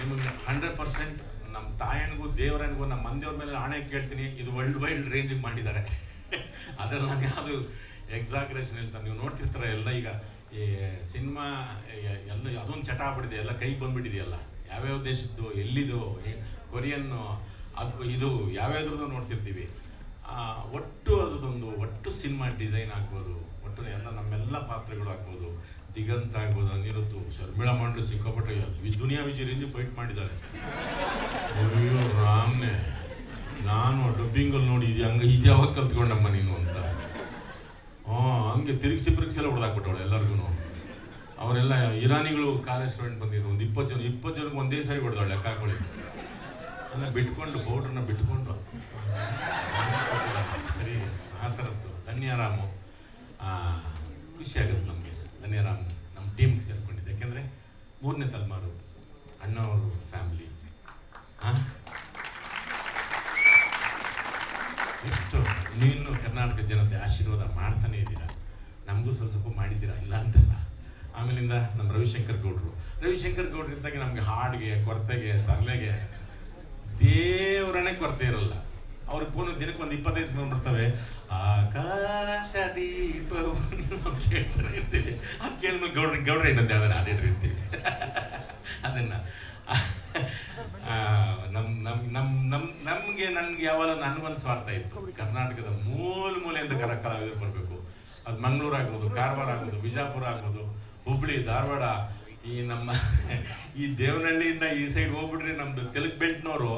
ನಿಮಗೆ hundred percent ನಮ್ಮ ತಾಯನಿಗೂ ದೇವರನಿಗೂ ನಮ್ಮ ಮಂದಿಯವ್ರ ಮೇಲೆ ಆಣೆ ಕೇಳ್ತೀನಿ. ಇದು ವರ್ಲ್ಡ್ ವೈಲ್ಡ್ ರೇಂಜಿಗೆ ಮಾಡಿದ್ದಾರೆ. ಅದರ ನಾನು ಯಾವುದು ಎಕ್ಸಾಗ್ರೇಷನ್ ಹೇಳ್ತಾರೆ. ನೀವು ನೋಡ್ತಿರ್ತಾರೆ ಎಲ್ಲ ಈಗ ಈ ಸಿನಿಮಾ ಎಲ್ಲ ಅದೊಂದು ಚಟ ಆಗ್ಬಿಟ್ಟಿದೆ. ಎಲ್ಲ ಕೈಗೆ ಬಂದುಬಿಟ್ಟಿದೆಯಲ್ಲ. ಯಾವ್ಯಾವ ದೇಶದ್ದು, ಎಲ್ಲಿದು ಕೊರಿಯನ್ನು, ಅದು, ಇದು ಯಾವ್ಯಾವ್ದ್ರದ್ದು ನೋಡ್ತಿರ್ತೀವಿ. ಒಟ್ಟು ಅದೊಂದು ಒಟ್ಟು ಸಿನಿಮಾ ಡಿಸೈನ್ ಆಗ್ಬೋದು, ಒಟ್ಟು ಎಲ್ಲ ನಮ್ಮೆಲ್ಲ ಪಾತ್ರಗಳು ಆಗ್ಬೋದು. ದಿಗಂತ ಆಗ್ಬೋದು ಅನಿರುದ್ದು ಶರ್ಮಿಳಾ ಮಂಡು ಸಿಕ್ಕಾಪಟ್ಟೆ ದುನಿಯಾ ವಿಜಯ್ ರೇಂಜ್ ಫೈಟ್ ಮಾಡಿದ್ದಾರೆ. ಅಯ್ಯೋ ರಾಮ್ನೆ, ನಾನು ಡಬ್ಬಿಂಗಲ್ಲಿ ನೋಡಿ ಇದು ಹಂಗೆ ಇದು ಯಾವಾಗ ಕಲ್ತ್ಕೊಂಡಮ್ಮ ನೀನು ಅಂತ. ಹಾಂ ಹಂಗೆ ತಿರುಗಿಸಿ ಪಿರುಗಿಸಿ ಎಲ್ಲ ಹೊಡೆದಾಕ್ಬಿಟ್ಟವಳು ಎಲ್ಲರಿಗೂ ಅವರೆಲ್ಲ ಇರಾನಿಗಳು ಕಾಲೇಜ್ ಸ್ಟೂಡೆಂಟ್ ಬಂದಿದ್ರು, ಒಂದು ಇಪ್ಪತ್ತು ಜನ, ಇಪ್ಪತ್ತು ಜನಕ್ಕೆ ಒಂದೇ ಸಾರಿ ಹೊಡೆದಾಳೆ ಲೆಕ್ಕ ಹಾಕೊಳ್ಳಿ ಅಲ್ಲ ಬಿಟ್ಕೊಂಡು ಪೌಡ್ರನ್ನ ಬಿಟ್ಕೊಂಡು. ಧನ್ಯರಾಮು. ಆ, ಖುಷಿ ಆಗುತ್ತೆ ನಮಗೆ ಧನ್ಯರಾಮ್ ನಮ್ಮ ಟೀಮ್ಗೆ ಸೇರ್ಕೊಂಡಿದ್ದೆ. ಯಾಕೆಂದರೆ ಮೂರನೇ ತಲೆಮಾರು ಅಣ್ಣವರು ಫ್ಯಾಮಿಲಿ ಹಾಂ ಎಷ್ಟು ನೀನು ಕರ್ನಾಟಕ ಜನತೆ ಆಶೀರ್ವಾದ ಮಾಡ್ತಾನೆ ಇದ್ದೀರಾ? ನಮಗೂ ಸ್ವಲ್ಪ ಸ್ವಲ್ಪ ಮಾಡಿದ್ದೀರಾ? ಇಲ್ಲ ಅಂತಲ್ಲ. ಆಮೇಲಿಂದ ನಮ್ಮ ರವಿಶಂಕರ್ ಗೌಡ್ರು. ರವಿಶಂಕರ್ ಗೌಡ್ರಿಂದಾಗಿ ನಮಗೆ ಹಾಡಿಗೆ ಕೊರತೆಗೆ ತರಲೆಗೆ ದೇವರನ್ನೇ ಕೊರತೆ ಇರಲ್ಲ. ಅವ್ರಿಗೆ ಫೋನ್ ದಿನಕ್ಕೆ ಒಂದು ಇಪ್ಪತ್ತೈದು ಫೋನ್ ಬರ್ತವೆ ಆಕಾಶ ದೀಪ ಕೇಳ್ತಾನೆ ಇರ್ತೀವಿ ಅದು ಕೇಳಿದ್ಮೇಲೆ ಗೌಡ್ರಿ ಗೌಡ್ರಿ ಏನಂತ ಅದನ್ನ ಹಾಡಿಡ್ರಿ ಇರ್ತೀವಿ ಅದನ್ನ. ನಮ್ಮ ನಮ್ಮ ನಮ್ಮ ನಮ್ಮ ನಮಗೆ ನನಗೆ ಯಾವಾಗ ನನ್ಗೊಂದು ಸ್ವಾರ್ಥ ಇತ್ತು. ಕರ್ನಾಟಕದ ಮೂಲ ಮೂಲೆಯಿಂದ ಕರ, ಕಲಾವಿದರು ಬರಬೇಕು. ಅದು ಮಂಗಳೂರು ಆಗ್ಬೋದು, ಕಾರವಾರ ಆಗ್ಬೋದು, ಬಿಜಾಪುರ ಆಗ್ಬೋದು, ಹುಬ್ಳಿ, ಧಾರವಾಡ, ಈ ನಮ್ಮ ಈ ದೇವನಹಳ್ಳಿಯಿಂದ ಈ ಸೈಡ್ ಹೋಗ್ಬಿಟ್ರೆ ನಮ್ದು ತೆಲುಗು ಬೆಲ್ಟ್ನವರು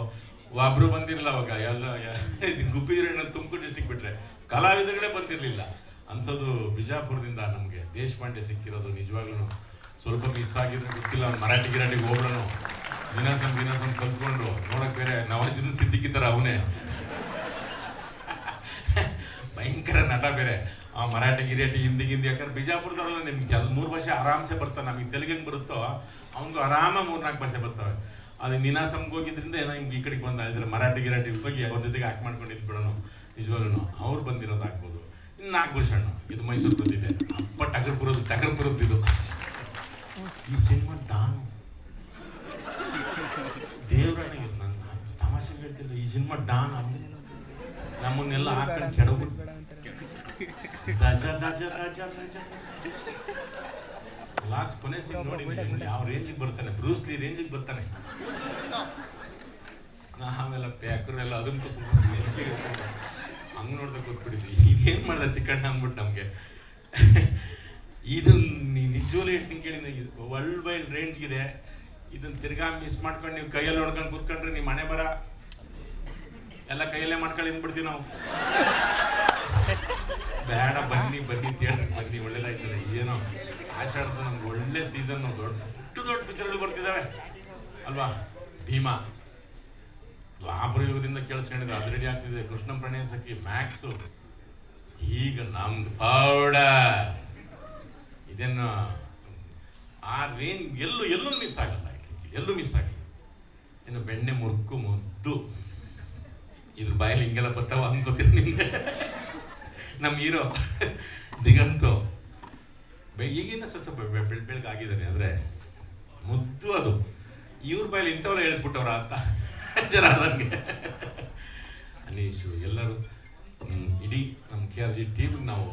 ಒಬ್ರು ಬಂದಿರಲಿಲ್ಲ ಅವಾಗ. ಎಲ್ಲ ಗುಬ್ಬಿ ತುಮಕೂರು ಡಿಸ್ಟಿಕ್ ಬಿಟ್ರೆ ಕಲಾವಿದಗಳೇ ಬಂದಿರಲಿಲ್ಲ. ಅಂಥದ್ದು ಬಿಜಾಪುರದಿಂದ ನಮಗೆ ದೇಶಪಾಂಡೆ ಸಿಕ್ಕಿರೋದು ನಿಜವಾಗ್ಲೂ ಸ್ವಲ್ಪ ಮಿಸ್ ಆಗಿದ್ರೆ ಗೊತ್ತಿಲ್ಲ ಮರಾಠಿ ಗಿರಾಟಿಗೆ ಹೋಗ್ಬಿಡೋನು. ವಿನಾಸಂ ವಿನಾಸಂ ಕಲ್ತ್ಕೊಂಡು ನೋಡಕ್ ಬೇರೆ ನವಾಜುದ್ದೀನ್ ಸಿದ್ದಿಕ್ಕಿದ್ದಾರೆ ಅವನೇ. ಭಯಂಕರ ನಟ ಬೇರೆ. ಆ ಮರಾಠಿ ಗಿರಾಟಿ ಹಿಂದಿ ಹಿಂದಿ, ಯಾಕಂದ್ರೆ ಬಿಜಾಪುರದವರೆಲ್ಲ ನಿಮ್ಗೆ ಮೂರು ಭಾಷೆ ಆರಾಮ್ಸೆ ಬರ್ತಾವೆ. ನಮಗೆ ತೆಲುಗು ಹೆಂಗ್ ಬರುತ್ತೋ, ಅವ್ನಿಗೂ ಆರಾಮ ಮೂರ್ನಾಲ್ಕು ಭಾಷೆ ಬರ್ತವೆ. ಅದು ನಿನಾಸಮ್ಗೆ ಹೋಗಿದ್ರಿಂದ ಏನೋ ಹಿಂಗೆ ಈ ಕಡೆಗೆ ಬಂದ ಇದ್ರೆ ಮರಾಠಿ ಗಿರಾಟಿ ಹೋಗಿ ಅವ್ರ ಜೊತೆಗೆ ಹಾಕಿ ಮಾಡ್ಕೊಂಡಿದ್ದು ಬಿಡೋಣ. ನಿಜವಾಗ್ಲೂ ಅವ್ರು ಬಂದಿರೋದು ಹಾಕ್ಬೋದು ಇನ್ನು ನಾಗಭೂಷಣ್ ಇದು ಮೈಸೂರು ಬಂದಿದೆ ಅಪ್ಪ ಟಗರ್ಪುರದ್ದು ಟಗರ್ಪುರದ್ದು ಇದು. ಈ ಸಿನಿಮಾ ಡಾನು. ದೇವರನ್ನ ನನ್ನ ತಮಾಷೆ ಹೇಳ್ತಿಲ್ಲ ಈ ಸಿನಿಮಾ ಡಾನ್ ನಮ್ಮನ್ನೆಲ್ಲ ಹಾಕೊಂಡು ಕೆಡಬಿಟ್ಟು ದಜ ದಜ ದಜ ದಜ ಲಾಸ್ಟ್ ಕೊನೆ ಸೀನ್ ನೋಡಿ ಯಾವ ರೇಂಜಿಗೆ ಬರ್ತಾನೆ ಬ್ರೂಸ್ಲಿ ರೇಂಜಿಗೆ ಬರ್ತಾನೆ. ನಾವೆಲ್ಲ ಪ್ಯಾಕರೆಲ್ಲ ಅದನ್ನ ಹಂಗೆ ನೋಡ್ದಾಗ ಗೊತ್ಬಿಟ್ಟಿದ್ವಿ ಇದೇನ್ ಮಾಡ್ದೆ ಚಿಕ್ಕಣ್ಣ ಅಂದ್ಬಿಟ್ಟು ನಮಗೆ. ಇದು ನಿಜವಲ್ಲಿ ಹೇಳ್ತೀನಿ ಕೇಳಿ ವರ್ಲ್ಡ್ ವೈಡ್ ರೇಂಜ್ ಇದೆ ಇದನ್ನ ತಿರ್ಗಾ ಮಿಸ್ ಮಾಡ್ಕೊಂಡು ನೀವು ಕೈಯಲ್ಲಿ ನೋಡ್ಕೊಂಡು ಕೂತ್ಕೊಂಡ್ರೆ ನಿಮ್ಮ ಮನೆ ಬರ. ಎಲ್ಲ ಕೈಯಲ್ಲೇ ಮಾಡ್ಕೊಂಡು ಇಂದ್ಬಿಡ್ತೀವಿ ನಾವು. ಬೇಡ ಬನ್ನಿ ಬನ್ನಿ ಥಿಯೇಟ್ರಿಗೆ ಬನ್ನಿ ಒಳ್ಳೆದಾಯ್ತದೆ. ಏನೋ. ಆಷಾಢದ ನಮ್ಗೆ ಒಳ್ಳೆ ಸೀಸನ್ ದೊಡ್ಡ ದೊಡ್ಡ ಪಿಕ್ಚರ್ಗಳು ಬರ್ತಿದ್ದಾವೆ ಅಲ್ವಾ? ಭೀಮಾ. ದ್ವಾಪರಯುಗದಿಂದ ಕೇಳಿಸ್ಕೊಂಡಿದ್ರೆ ಅದು ರೆಡಿ ಆಗ್ತಿದೆ. ಕೃಷ್ಣ ಪ್ರಣಯ ಸಖಿ ಮ್ಯಾಕ್ಸು ಈಗ ನಮ್ದು ಪೌಡರ್ ಇದನ್ನು, ಆ ರೇನ್ ಎಲ್ಲೂ ಎಲ್ಲೂ ಮಿಸ್ ಆಗಲ್ಲ ಎಲ್ಲೂ ಮಿಸ್ ಆಗಲ್ಲ. ಇನ್ನು ಬೆಣ್ಣೆ ಮುರುಕು ಮುದ್ದು. ಇದ್ರ ಬಾಯಲ್ಲಿ ಹಿಂಗೆಲ್ಲ ಬರ್ತಾವ ಅಂತ ನಮ್ಮ ಹೀರೋ ದಿಗಂತು. ಈಗಿನ ಸ್ವಲ್ಪ ಬೆಳ್ ಬೆಳಗ್ಗೆ ಅಂದರೆ ಮುದ್ದು ಅದು. ಇವ್ರ ಮೇಲೆ ಇಂಥವ್ರ ಹೇಳಿಸ್ಬಿಟ್ಟವ್ರ ಅಂತ ಜನಾರ್ದನ್ಗೆ ಅನೀಶು, ಎಲ್ಲರೂ ಇಡೀ ನಮ್ಮ ಕೆ ಆರ್ ಜಿ ಟೀಮ್ಗೆ ನಾವು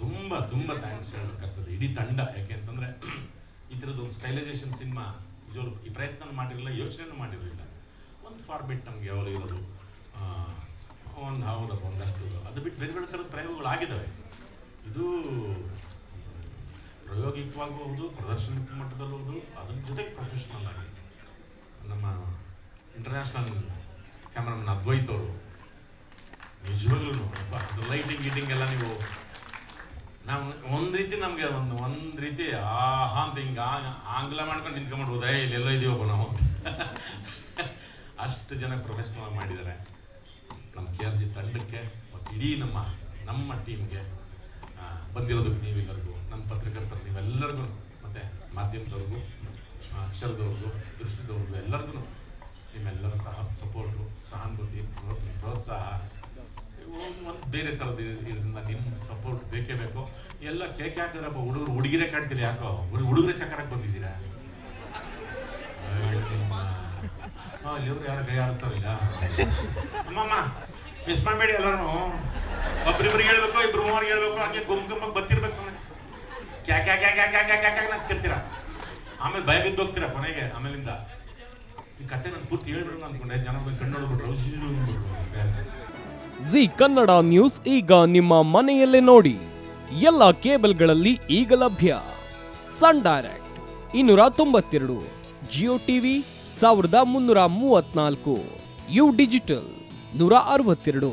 ತುಂಬ ತುಂಬ ಥ್ಯಾಂಕ್ಸ್ ಹೇಳಬೇಕಾಗ್ತದೆ. ಇಡೀ ತಂಡ. ಯಾಕೆ ಅಂತಂದರೆ ಈ ಥರದ್ದು ಒಂದು ಸ್ಟೈಲೈಸೇಷನ್ ಸಿನಿಮಾ ಇವರು ಈ ಪ್ರಯತ್ನ ಮಾಡಿರಲಿಲ್ಲ, ಯೋಚನೆನೂ ಮಾಡಿರಲಿಲ್ಲ. ಒಂದು ಫಾರ್ಮೆಟ್ ನಮ್ಗೆ ಯಾವಾಗ ಇರೋದು ಒಂದು ಹೌದಪ್ಪ ಒಂದಷ್ಟು ಅದು ಬಿಟ್ಟು ಬೇರೆ ಬೇರೆ ಥರದ ಪ್ರಯೋಗಗಳು ಆಗಿದ್ದಾವೆ ಇದು ಪ್ರಾಯೋಗಿಕವಾಗೂ ಹೌದು ಪ್ರದರ್ಶನ ಮಟ್ಟದಲ್ಲೂ ಹೌದು ಅದ್ರ ಜೊತೆಗೆ ಪ್ರೊಫೆಷ್ನಲ್ ಆಗಿ. ನಮ್ಮ ಇಂಟರ್ನ್ಯಾಷನಲ್ ಕ್ಯಾಮ್ರಾಮನ್ ಅದ್ವೈತ್ ಅವರು. ನಿಜವಾಗ್ಲೂ ಅದು ಲೈಟಿಂಗ್ ಗೀಟಿಂಗ್ ಎಲ್ಲ ನೀವು, ನಾವು ಒಂದು ರೀತಿ ನಮಗೆ ಒಂದು ಒಂದು ರೀತಿ ಆಹಾ ಅಂತ ಹಿಂಗೆ ಆಂಗ್ಲ ಮಾಡ್ಕೊಂಡು ನಿಂತ್ಕೊಂಡ್ಬಿಡ್ಬೋದು ಏ ಇಲ್ಲೆಲ್ಲ ಇದೀವಪ್ಪ ನಾವು. ಅಷ್ಟು ಜನ ಪ್ರೊಫೆಷನಲ್ ಮಾಡಿದ್ದಾರೆ. ನಮ್ಮ ಕೆ ಆರ್ ಜಿ ತಂಡಕ್ಕೆ, ಮತ್ತು ಇಡೀ ನಮ್ಮ ನಮ್ಮ ಟೀಮ್ಗೆ ಬಂದಿರೋದಕ್ಕೆ ನೀವೆಲ್ಲರಿಗೂ, ನಮ್ಮ ಪತ್ರಕರ್ತರು ನೀವೆಲ್ಲರಿಗೂ, ಮತ್ತು ಮಾಧ್ಯಮದವ್ರಿಗೂ ಅಕ್ಷರದವ್ರಿಗೂ ದೃಶ್ಯದವ್ರಿಗೂ ಎಲ್ಲರಿಗೂ ನಿಮ್ಮೆಲ್ಲರ ಸಹ ಸಪೋರ್ಟು, ಸಹಾನುಭೂತಿ, ಪ್ರೋ- ಪ್ರೋತ್ಸಾಹ. ಬೇರೆ ಥರದ ಇದರಿಂದ ನಿಮ್ಮ ಸಪೋರ್ಟ್ ಬೇಕೇ ಬೇಕು? ಎಲ್ಲ ಕೇಕ್ ಹಾಕಿದ್ರಪ್ಪ ಹುಡುಗರು ಹುಡುಗಿರೇ ಕಾಣ್ತೀರಿ ಯಾಕೋ? ಹುಡುಗ, ಹುಡುಗರೇ ಚಕ್ಕರಕ್ಕೆ ಬಂದಿದ್ದೀರಾ? ಹಾಂ ಯಾರು ಕೈ ಆಡ್ತಾರಿಲ್ಲ ಅಮ್ಮಮ್ಮ ಮಿಸ್ ಮಾಡಬೇಡಿ ಎಲ್ಲರೂ ಒಬ್ರಿಬ್ರಿಗೆ ಹೇಳ್ಬೇಕು, ಇಬ್ರು ಮೂವರಿಗೆ ಹೇಳ್ಬೇಕು, ಹಂಗೆ ಗುಮ್ ಗುಮ್ಮಕ್ಕೆ ಬತ್ತಿರ್ಬೇಕು ಸುಮ್ಮನೆ ಕ್ಯಾ ಕ್ಯಾ ಕ್ಯಾ ಕ್ಯಾ ಕ್ಯಾ ಕ್ಯಾ ಕ್ಯಾ ಕ್ಯಾ ನಗ್ತಿರ್ತೀರ ಆಮೇಲೆ ಭಯ ಬಿದ್ದು ಹೋಗ್ತೀರಾ ಕೊನೆಗೆ, ಆಮೇಲಿಂದ? ಈ ಕತೆ ನಾನು ಪೂರ್ತಿ ಹೇಳ್ಬಿಡೋಣ ಅನ್ಕೊಂಡೆ, ಜನ ಬಂದು ಕಣ್ಣು ನೋಡ್ಬಿಟ್ರು. ಜಿ ಕನ್ನಡ ನ್ಯೂಸ್ ಈಗ ನಿಮ್ಮ ಮನೆಯಲ್ಲೇ ನೋಡಿ. ಎಲ್ಲ ಕೇಬಲ್ಗಳಲ್ಲಿ ಈಗ ಲಭ್ಯ. ಸನ್ ಡೈರೆಕ್ಟ್, ಇನ್ನೂರ ತೊಂಬತ್ತೆರಡು. ಜಿಯೋ ಟಿವಿ, ಸಾವಿರದ ಮುನ್ನೂರ ಮೂವತ್ನಾಲ್ಕು ಯು ಡಿಜಿಟಲ್, ನೂರ ಅರವತ್ತೆರಡು.